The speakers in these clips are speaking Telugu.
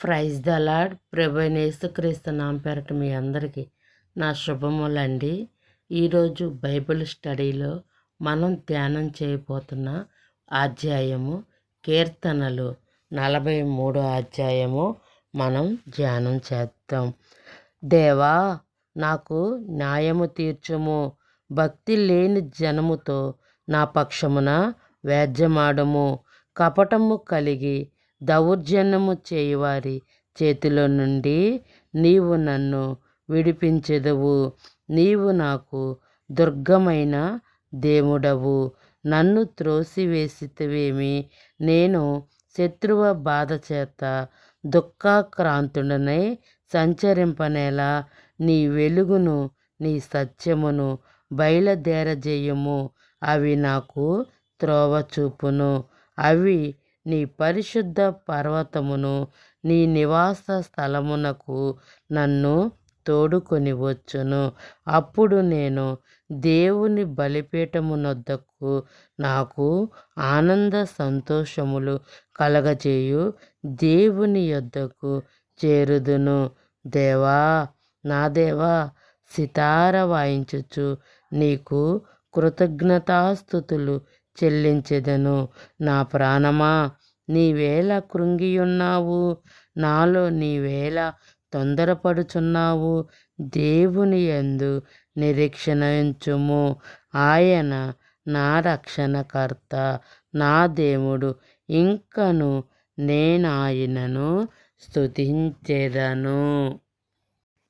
ప్రైజ్ ద లాడ్ ప్రభనేసుక్రీస్తు నామ పేరట మీ అందరికీ నా శుభములండి. ఈరోజు బైబిల్ స్టడీలో మనం ధ్యానం చేయబోతున్న అధ్యాయము కీర్తనలు నలభై మూడో అధ్యాయము మనం ధ్యానం చేద్దాం. దేవా నాకు న్యాయము తీర్చము. భక్తి లేని జనముతో నా పక్షమున వ్యాజ్యమాడము. కపటము కలిగి దౌర్జన్యము చేయువారి చేతిలో నుండి నీవు నన్ను విడిపించెదవు. నీవు నాకు దుర్గమైన దేవుడవు. నన్ను త్రోసివేసితవేమి? నేను శత్రువ బాధ చేత దుఃఖాక్రాంతుడనై సంచరింపనేలా నీ వెలుగును నీ సత్యమును బయలుదేరజేయము. అవి నాకు త్రోవ చూపును. అవి నీ పరిశుద్ధ పర్వతమును నీ నివాస స్థలమునకు నన్ను తోడుకొని వచ్చును అప్పుడు నేను దేవుని బలిపీఠమునొద్దకు నాకు ఆనంద సంతోషములు కలగజేయు దేవుని యొద్దకు చేరుదును. దేవా నా దేవా సితార వాయించుచు నీకు కృతజ్ఞతాస్థుతులు చెల్లించెదను. నా ప్రాణమా నీవేళ కృంగియున్నావు నాలో నీవేళ తొందరపడుచున్నావు. దేవుని ఎందు నిరీక్షణించుము. ఆయన నా రక్షణకర్త నా దేవుడు. ఇంకను నేను ఆయనను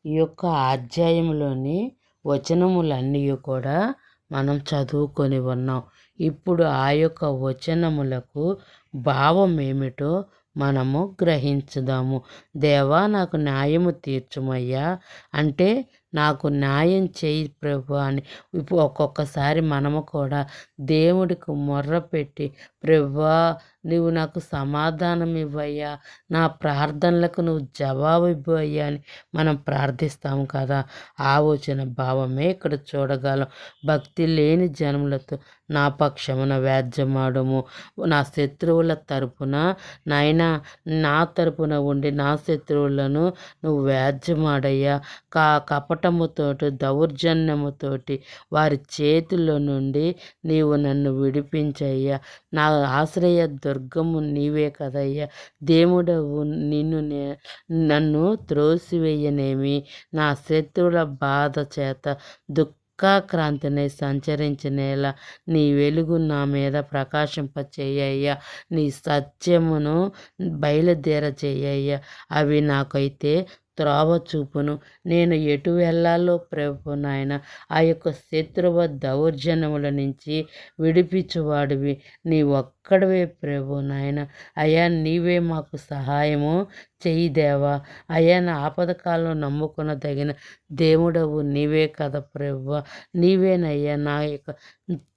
ఈ యొక్క అధ్యాయంలోని వచనములన్నీ కూడా మనం చదువుకొని ఉన్నాం. ఇప్పుడు ఆ యొక్క వచనములకు భావం ఏమిటో మనము గ్రహించుదాము. దేవా నాకు న్యాయము తీర్చుమయ్యా. అంటే నాకు న్యాయం చేయి ప్రభు అని. ఇప్పుడు ఒక్కొక్కసారి మనము కూడా దేవుడికి మొర్ర పెట్టి ప్రభువా నువ్వు నాకు సమాధానం ఇవ్వయ్యా. నా ప్రార్థనలకు నువ్వు జవాబు ఇవ్వయ్యా అని మనం ప్రార్థిస్తాము కదా. ఆ వచ్చిన భావమే ఇక్కడ చూడగలం. భక్తి లేని జనములతో నా పక్షమున వ్యాజ్యమాడము. నా శత్రువుల తరపున నాయనా నా తరపున ఉండి నా శత్రువులను నువ్వు వ్యాజ్యమాడయ్యా. కా కపటముతోటి దౌర్జన్యముతోటి వారి చేతిలో నుండి నీవు నన్ను విడిపించయ్యా. నా ఆశ్రయ దుర్గము నీవే కదయ్యా. దేవుడవు నిన్ను నే నన్ను త్రోసివేయనేమి? నా శత్రువుల బాధ చేత దుఃఖ దుఃఖాక్రాంతిని సంచరించినేలా నీ వెలుగు నా మీద ప్రకాశింపచేయ్యా నీ సత్యమును బయలుదేర చేయ్యా అవి నాకైతే త్రోవ చూపును నేను ఎటు వెళ్ళాలో ప్రభు నాయన ఆ యొక్క శత్రువ దౌర్జన్యముల నుంచి విడిపించువాడివి. నీ ఒక్కడవే ప్రభు నాయన. అయ్యా నీవే మాకు సహాయము చెయ్యి దేవా అయ్యా నా ఆపదకాలంలో నమ్ముకున్న తగిన దేవుడవు నీవే కదా ప్రభు. నీవేనయ్యా నా యొక్క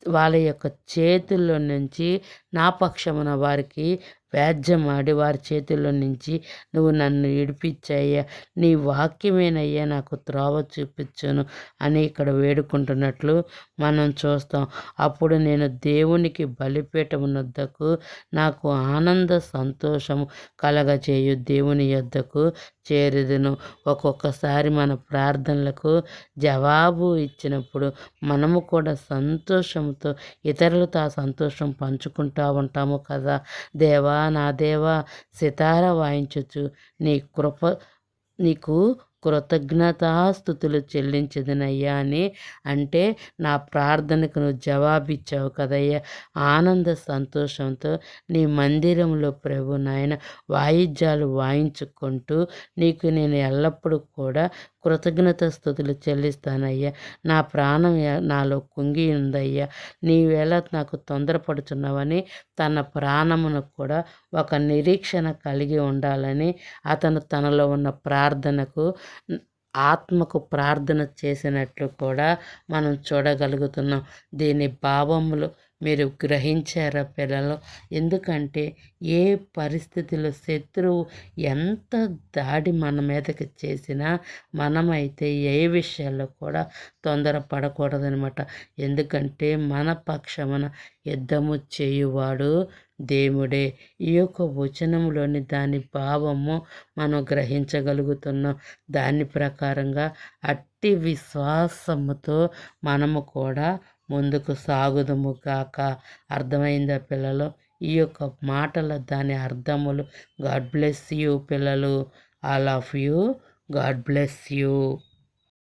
వాళ్ళ యొక్క చేతుల్లో నుంచి నా పక్షమున వారికి వ్యాజ్యమాడి వారి చేతుల్లో నుంచి నువ్వు నన్ను విడిపించాయ్యా నీ వాక్యమేనయ్యా నాకు త్రోవ చూపించును అని ఇక్కడ వేడుకుంటున్నట్లు మనం చూస్తాం. అప్పుడు నేను దేవునికి బలిపీఠమునొద్దకు నాకు ఆనంద సంతోషము కలగచేయు దేవుని యొద్దకు చేరుదును. ఒక్కొక్కసారి మన ప్రార్థనలకు జవాబు ఇచ్చినప్పుడు మనము కూడా సంతోషంతో ఇతరులతో ఆ సంతోషం పంచుకుంటూ ఉంటాము కదా. దేవా నా దేవా సితార వాయించచ్చు నీ కృప నీకు కృతజ్ఞతాస్థుతులు చెల్లించదునయ్యా అని అంటే నా ప్రార్థనకు నువ్వు జవాబిచ్చావు కదయ్యా. ఆనంద సంతోషంతో నీ మందిరంలో ప్రభు నాయన వాయిద్యాలు వాయించుకుంటూ నీకు నేను ఎల్లప్పుడూ కూడా కృతజ్ఞత స్థుతులు చెల్లిస్తానయ్యా. నా ప్రాణం నాలో కుంగి ఉందయ్యా. నీవేళ నాకు తొందరపడుచున్నావని తన ప్రాణమును కూడా ఒక నిరీక్షణ కలిగి ఉండాలని అతను తనలో ఉన్న ప్రార్థనకు ఆత్మకు ప్రార్థన చేసినట్లు కూడా మనం చూడగలుగుతున్నాం. దీని భావములు మీరు గ్రహించారా పిల్లలు? ఎందుకంటే ఏ పరిస్థితిలో శత్రువు ఎంత దాడి మన మీదకి చేసినా మనమైతే ఏ విషయాల్లో కూడా తొందర పడకూడదనమాట ఎందుకంటే మన పక్షమున యుద్ధము చేయువాడు దేవుడే. ఈ యొక్క వచనంలోని దాని భావము మనం గ్రహించగలుగుతున్నాం. దాని ప్రకారంగా అట్టి విశ్వాసముతో మనము కూడా ముందుకు సాగుదము కాక అర్థమైందా పిల్లలు? ఈ యొక్క మాటల దాని అర్థములు. గాడ్ బ్లెస్ యూ పిల్లలు. All of you. God bless you.